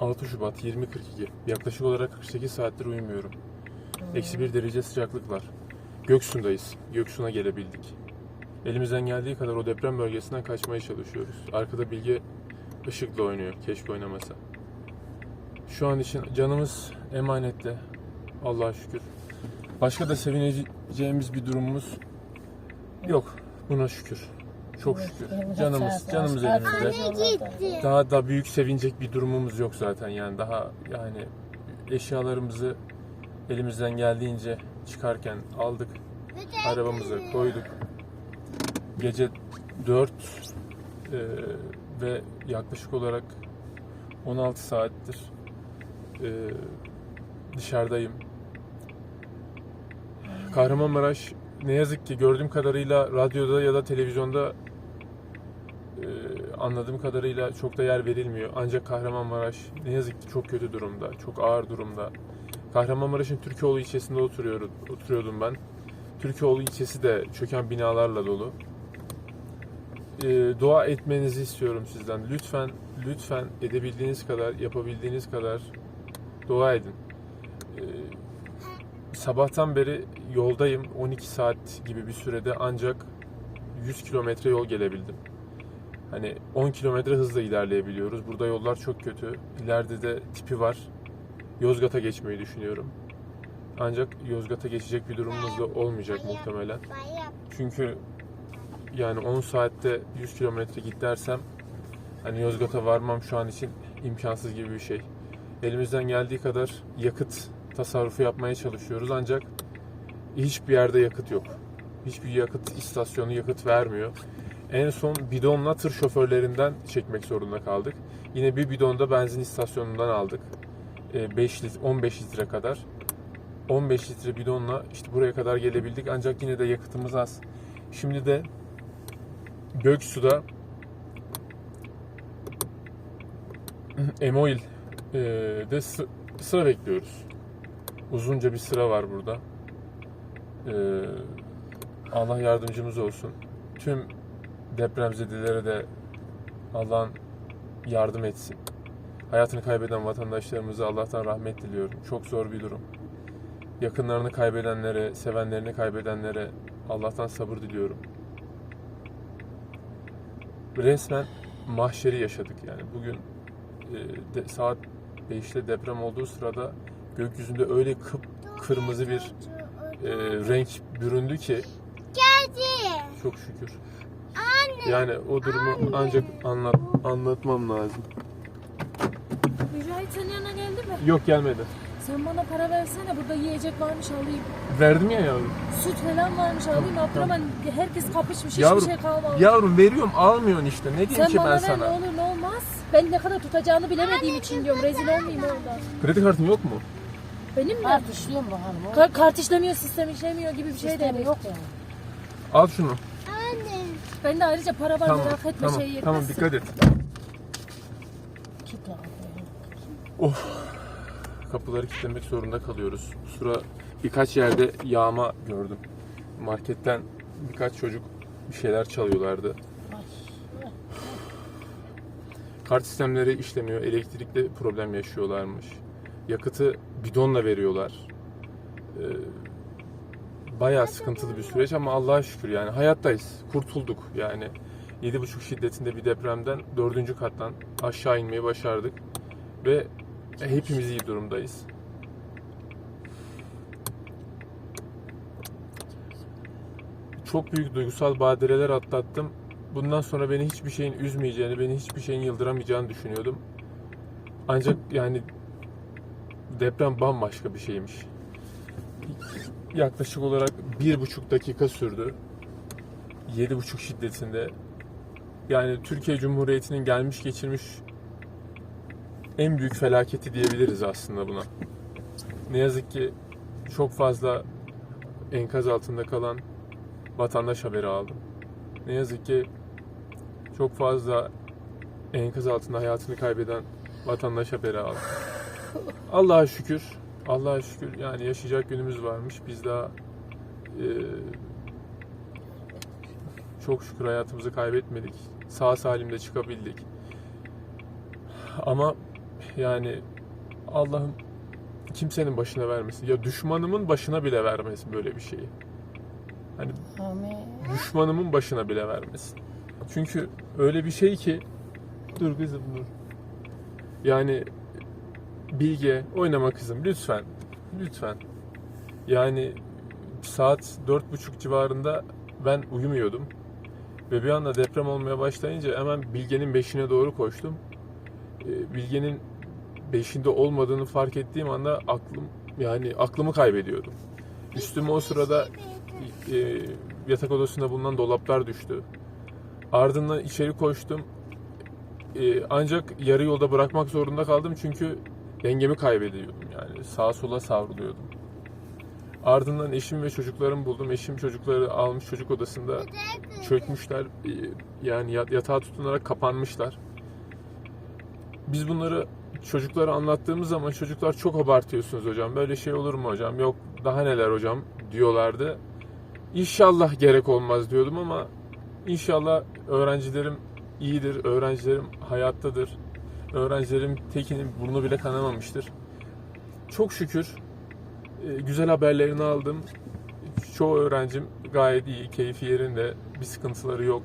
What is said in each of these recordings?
6 Şubat 20.42. Yaklaşık olarak 48 saattir uyumuyorum. Eksi bir derece sıcaklık var. Göksu'ndayız. Göksu'na gelebildik. Elimizden geldiği kadar o deprem bölgesinden kaçmaya çalışıyoruz. Arkada Bilge ışıkla oynuyor. Keşke oynamasa. Şu an için canımız emanette. Allah'a şükür. Başka da sevineceğimiz bir durumumuz yok. Buna şükür. Çok şükür. Canımız, canımız elimizde. Daha da büyük sevinecek bir durumumuz yok zaten yani. Daha yani eşyalarımızı elimizden geldiğince çıkarken aldık. Arabamıza koyduk. Gece 4 e, ve yaklaşık olarak 16 saattir e, dışarıdayım. Kahramanmaraş ne yazık ki gördüğüm kadarıyla radyoda ya da televizyonda anladığım kadarıyla çok da yer verilmiyor. Ancak Kahramanmaraş ne yazık ki çok kötü durumda, çok ağır durumda. Kahramanmaraş'ın Türkoğlu ilçesinde oturuyorum, oturuyordum ben. Türkoğlu ilçesi de çöken binalarla dolu. E, dua etmenizi istiyorum sizden. Lütfen, lütfen edebildiğiniz kadar, yapabildiğiniz kadar dua edin. E, sabahtan beri yoldayım. 12 saat gibi bir sürede ancak 100 kilometre yol gelebildim. Hani 10 kilometre hızla ilerleyebiliyoruz. Burada yollar çok kötü. İleride de tipi var. Yozgat'a geçmeyi düşünüyorum. Ancak Yozgat'a geçecek bir durumumuz da olmayacak muhtemelen. Çünkü yani 10 saatte 100 kilometre git dersem hani Yozgat'a varmam şu an için imkansız gibi bir şey. Elimizden geldiği kadar yakıt tasarrufu yapmaya çalışıyoruz ancak hiçbir yerde yakıt yok. Hiçbir yakıt istasyonu yakıt vermiyor. En son bidonla tır şoförlerinden çekmek zorunda kaldık. Yine bir bidonda benzin istasyonundan aldık. 5 litre, 15 litre kadar. 15 litre bidonla işte buraya kadar gelebildik ancak yine de yakıtımız az. Şimdi de Göksu'da Emoil e, de sı- sıra bekliyoruz. Uzunca bir sıra var burada. E, Allah yardımcımız olsun. Tüm depremzedelere de Allah'ın yardım etsin. Hayatını kaybeden vatandaşlarımıza Allah'tan rahmet diliyorum. Çok zor bir durum. Yakınlarını kaybedenlere, sevenlerini kaybedenlere Allah'tan sabır diliyorum. Resmen mahşeri yaşadık yani. Bugün e, de, saat 5'te deprem olduğu sırada gökyüzünde öyle kıp kırmızı bir e, renk büründü ki çok şükür. Yani o durumu ancak anlat anlatmam lazım. Mücahit senin yanına geldi mi? Yok gelmedi. Sen bana para versene burada yiyecek varmış alayım. Verdim ya yavrum. Süt falan varmış alayım. Abdurrahman herkes kapışmış Yavrum, hiçbir şey kalmamış. Yavrum veriyorum almıyorsun işte. Ne diyeyim Sen ki bana ben ver sana? ne olur ne olmaz. Ben ne kadar tutacağını bilemediğim için diyorum. Rezil olmayayım orada. Kredi kartın yok mu? Benim mi? Kart işliyor mu? O Kar- kart işlemiyor, sistem işlemiyor gibi bir şey de yok yani. Al şunu. Ben de ayrıca para var Tamam. merak etme Tamam. şey Tamam yetmezsin. dikkat et. Kitle. Kapıları kilitlemek zorunda kalıyoruz. Bu sıra birkaç yerde yağma gördüm. Marketten birkaç çocuk bir şeyler çalıyorlardı. Kart sistemleri işlemiyor. Elektrikte problem yaşıyorlarmış. Yakıtı bidonla veriyorlar. Ee, bayağı sıkıntılı bir süreç ama Allah'a şükür yani hayattayız. Kurtulduk yani. 7.5 şiddetinde bir depremden 4. kattan aşağı inmeyi başardık. Ve hepimiz iyi durumdayız. Çok büyük duygusal badireler atlattım. Bundan sonra beni hiçbir şeyin üzmeyeceğini, beni hiçbir şeyin yıldıramayacağını düşünüyordum. Ancak yani deprem bambaşka bir şeymiş. Yaklaşık olarak bir buçuk dakika sürdü. Yedi buçuk şiddetinde. Yani Türkiye Cumhuriyeti'nin gelmiş geçirmiş en büyük felaketi diyebiliriz aslında buna. Ne yazık ki çok fazla enkaz altında kalan vatandaş haberi aldım. Ne yazık ki çok fazla enkaz altında hayatını kaybeden vatandaş haberi aldım. Allah'a şükür, Allah'a şükür yani yaşayacak günümüz varmış. Biz daha e, çok şükür hayatımızı kaybetmedik. Sağ salim de çıkabildik. Ama Yani Allah'ım kimsenin başına vermesin. Ya düşmanımın başına bile vermesin böyle bir şeyi. Hani Amin. düşmanımın başına bile vermesin. Çünkü öyle bir şey ki dur kızım dur. Yani Bilge oynama kızım lütfen. Lütfen. Yani saat dört buçuk civarında ben uyumuyordum. Ve bir anda deprem olmaya başlayınca hemen Bilge'nin beşine doğru koştum. Ee, Bilge'nin beşinde olmadığını fark ettiğim anda aklım yani aklımı kaybediyordum. Üstüme o sırada e, yatak odasında bulunan dolaplar düştü. Ardından içeri koştum. E, ancak yarı yolda bırakmak zorunda kaldım çünkü dengemi kaybediyordum yani sağa sola savruluyordum. Ardından eşim ve çocuklarımı buldum. Eşim çocukları almış çocuk odasında çökmüşler. E, Yani yat- yatağa tutunarak kapanmışlar. Biz bunları çocuklara anlattığımız zaman çocuklar çok abartıyorsunuz hocam. Böyle şey olur mu hocam? Yok daha neler hocam diyorlardı. İnşallah gerek olmaz diyordum ama inşallah öğrencilerim iyidir, öğrencilerim hayattadır. Öğrencilerim tekinin burnu bile kanamamıştır. Çok şükür e, güzel haberlerini aldım. Çoğu öğrencim gayet iyi, keyfi yerinde, bir sıkıntıları yok.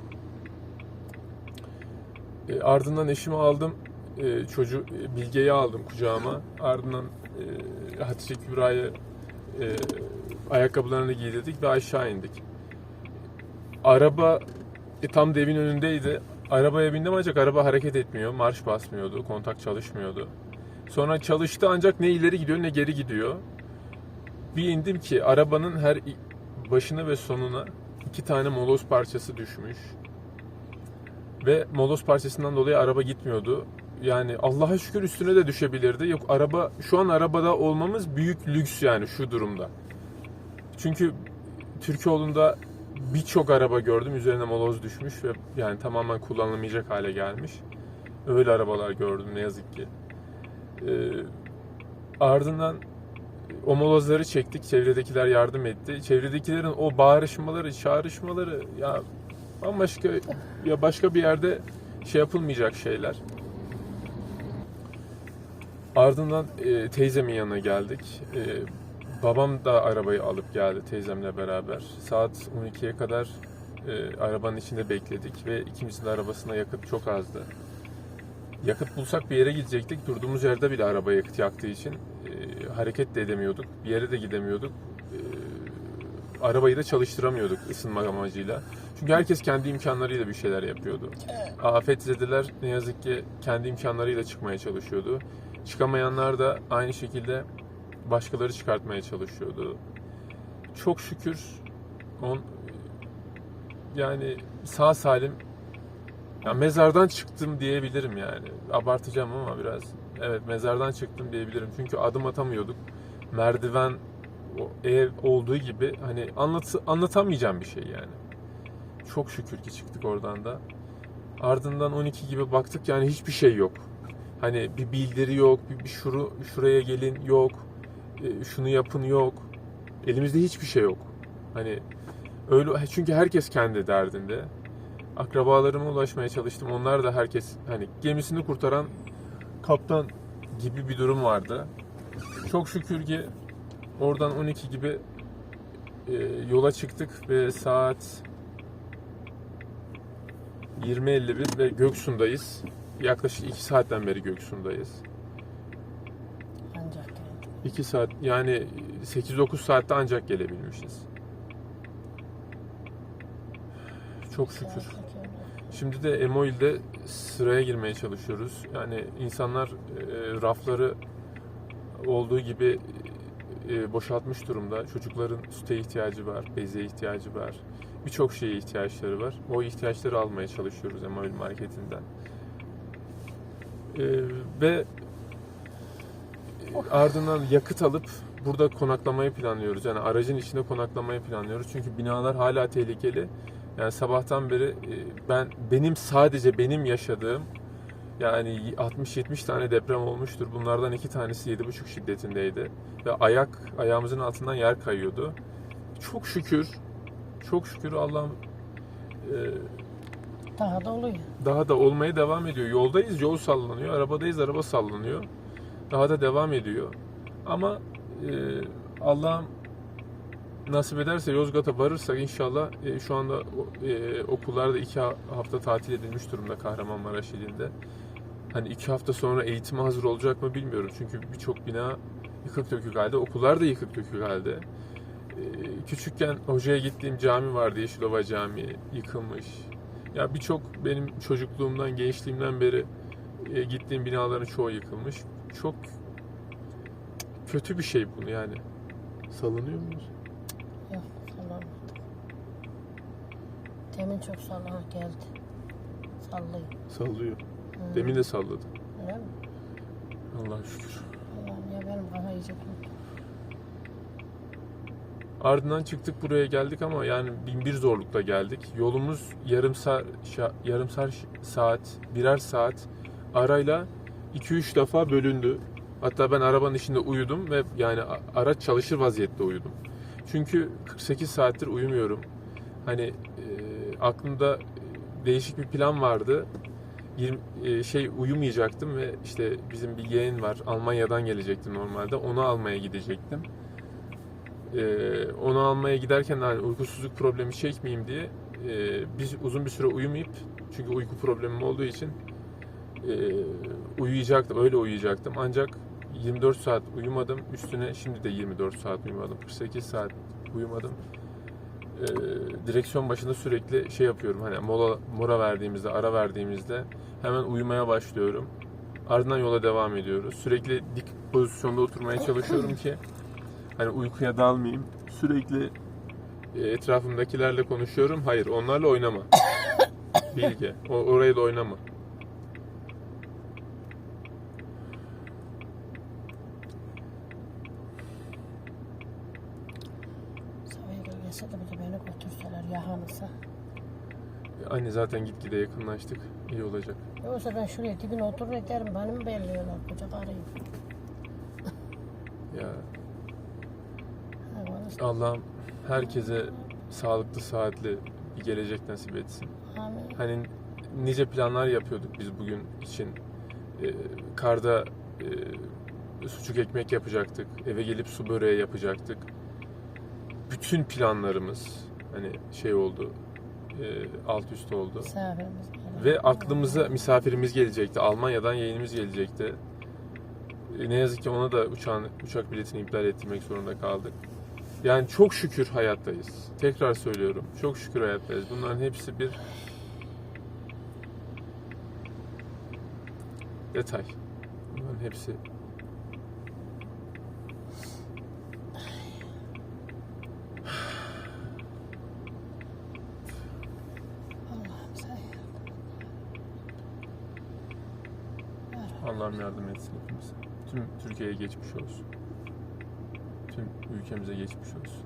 E, ardından eşimi aldım, e, çocuğu Bilge'yi aldım kucağıma. Ardından Hatice Kübra'yı e, ayakkabılarını giydirdik ve aşağı indik. Araba tam da evin önündeydi. Arabaya bindim ancak araba hareket etmiyor. Marş basmıyordu. Kontak çalışmıyordu. Sonra çalıştı ancak ne ileri gidiyor ne geri gidiyor. Bir indim ki arabanın her başına ve sonuna iki tane moloz parçası düşmüş. Ve moloz parçasından dolayı araba gitmiyordu. Yani Allah'a şükür üstüne de düşebilirdi. Yok araba şu an arabada olmamız büyük lüks yani şu durumda. Çünkü Türkoğlu'nda birçok araba gördüm üzerine moloz düşmüş ve yani tamamen kullanılmayacak hale gelmiş. Öyle arabalar gördüm ne yazık ki. Ee, ardından o molozları çektik. Çevredekiler yardım etti. Çevredekilerin o bağırışmaları, çağrışmaları ya bambaşka ya başka bir yerde şey yapılmayacak şeyler. Ardından e, teyzemin yanına geldik. E, babam da arabayı alıp geldi teyzemle beraber. Saat 12'ye kadar e, arabanın içinde bekledik ve ikimizin de arabasına yakıt çok azdı. Yakıt bulsak bir yere gidecektik. Durduğumuz yerde bile araba yakıt yaktığı için e, hareket de edemiyorduk. Bir yere de gidemiyorduk. E, arabayı da çalıştıramıyorduk ısınma amacıyla. Çünkü herkes kendi imkanlarıyla bir şeyler yapıyordu. Afetzedeler ne yazık ki kendi imkanlarıyla çıkmaya çalışıyordu. Çıkamayanlar da aynı şekilde başkaları çıkartmaya çalışıyordu. Çok şükür on yani sağ salim ya mezardan çıktım diyebilirim yani. Abartacağım ama biraz. Evet mezardan çıktım diyebilirim. Çünkü adım atamıyorduk. Merdiven o ev olduğu gibi hani anlat anlatamayacağım bir şey yani. Çok şükür ki çıktık oradan da. Ardından 12 gibi baktık yani hiçbir şey yok. Hani bir bildiri yok, bir, bir şuru, şuraya gelin yok, şunu yapın yok. Elimizde hiçbir şey yok. Hani öyle çünkü herkes kendi derdinde. Akrabalarıma ulaşmaya çalıştım. Onlar da herkes hani gemisini kurtaran kaptan gibi bir durum vardı. Çok şükür ki oradan 12 gibi e, yola çıktık ve saat 20.51 ve Göksu'ndayız. Yaklaşık 2 saatten beri Göksu'ndayız. Ancak geldi. 2 saat yani 8-9 saatte ancak gelebilmişiz. Çok şükür. Şimdi de Emoil'de sıraya girmeye çalışıyoruz. Yani insanlar e, rafları olduğu gibi e, boşaltmış durumda. Çocukların süte ihtiyacı var, beze ihtiyacı var. Birçok şeye ihtiyaçları var. O ihtiyaçları almaya çalışıyoruz Emoil marketinden. E, ve ardından yakıt alıp burada konaklamayı planlıyoruz. Yani aracın içinde konaklamayı planlıyoruz. Çünkü binalar hala tehlikeli. Yani sabahtan beri e, ben benim sadece benim yaşadığım yani 60-70 tane deprem olmuştur. Bunlardan iki tanesi 7,5 şiddetindeydi. Ve ayak ayağımızın altından yer kayıyordu. Çok şükür çok şükür Allah'ım e, Daha da oluyor. daha da olmaya devam ediyor. Yoldayız, yol sallanıyor. Arabadayız, araba sallanıyor. Daha da devam ediyor. Ama e, Allah'ım nasip ederse Yozgat'a varırsak inşallah e, şu anda e, okullarda iki ha- hafta tatil edilmiş durumda Kahramanmaraş ilinde. Hani iki hafta sonra eğitime hazır olacak mı bilmiyorum. Çünkü birçok bina yıkık dökük halde. Okullar da yıkık dökük halde. E, küçükken hocaya gittiğim cami vardı Yeşilova Camii. Yıkılmış. Ya birçok benim çocukluğumdan, gençliğimden beri e, gittiğim binaların çoğu yıkılmış. Çok kötü bir şey bu yani. Salınıyor muyuz? Yok sallamadı. Demin çok sallama geldi. Sallıyor. Sallıyor. Hı. Demin de salladı. Öyle mi? Allah'a şükür. Allah'ım ya benim kafa iyice kurdu. Ardından çıktık buraya geldik ama yani bin bir zorlukla geldik. Yolumuz yarım saat, yarım saat, birer saat arayla 2-3 defa bölündü. Hatta ben arabanın içinde uyudum ve yani araç çalışır vaziyette uyudum. Çünkü 48 saattir uyumuyorum. Hani e, aklımda değişik bir plan vardı. 20, e, şey uyumayacaktım ve işte bizim bir yeğen var. Almanya'dan gelecekti normalde. Onu almaya gidecektim. Ee, onu almaya giderken de hani uykusuzluk problemi çekmeyeyim diye e, biz uzun bir süre uyumayıp çünkü uyku problemim olduğu için e, uyuyacaktım öyle uyuyacaktım ancak 24 saat uyumadım üstüne şimdi de 24 saat uyumadım 48 saat uyumadım Ee, direksiyon başında sürekli şey yapıyorum hani mola mola verdiğimizde ara verdiğimizde hemen uyumaya başlıyorum ardından yola devam ediyoruz sürekli dik pozisyonda oturmaya çalışıyorum ki hani uykuya dalmayayım. Sürekli e, etrafımdakilerle konuşuyorum. Hayır, onlarla oynama. Bilge, o, orayı da oynama. Sabahya gelse de bir de beni götürseler yahanısa. Anne zaten gitgide yakınlaştık. İyi olacak. Yoksa ben şuraya dibine oturur ederim. Beni mi belliyorlar koca karıyı? Ya. Allah'ım herkese sağlıklı, saatli bir gelecek nasip etsin. Amin. Hani nice planlar yapıyorduk biz bugün için. Ee, karda e, sucuk ekmek yapacaktık. Eve gelip su böreği yapacaktık. Bütün planlarımız hani şey oldu. e, alt üst oldu. Misafirimiz. Ve aklımıza misafirimiz gelecekti. Almanya'dan yeğenimiz gelecekti. E, Ne yazık ki ona da uçağın, uçak biletini iptal ettirmek zorunda kaldık. Yani çok şükür hayattayız. Tekrar söylüyorum. Çok şükür hayattayız. Bunların hepsi bir detay. Bunların hepsi Allah'ım sen yardım et. Allah'ım yardım etsin hepimize. Tüm Türkiye'ye geçmiş olsun. Tüm ülkemize geçmiş olsun.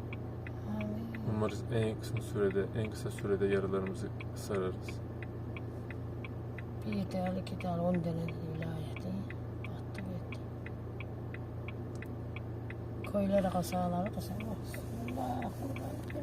Amin. Umarız en kısa sürede, en kısa sürede yaralarımızı sararız. Bir ideal, iki ideal, on tane vilayeti. Battı gitti. Köylere kasaları olsun. Allah kurban.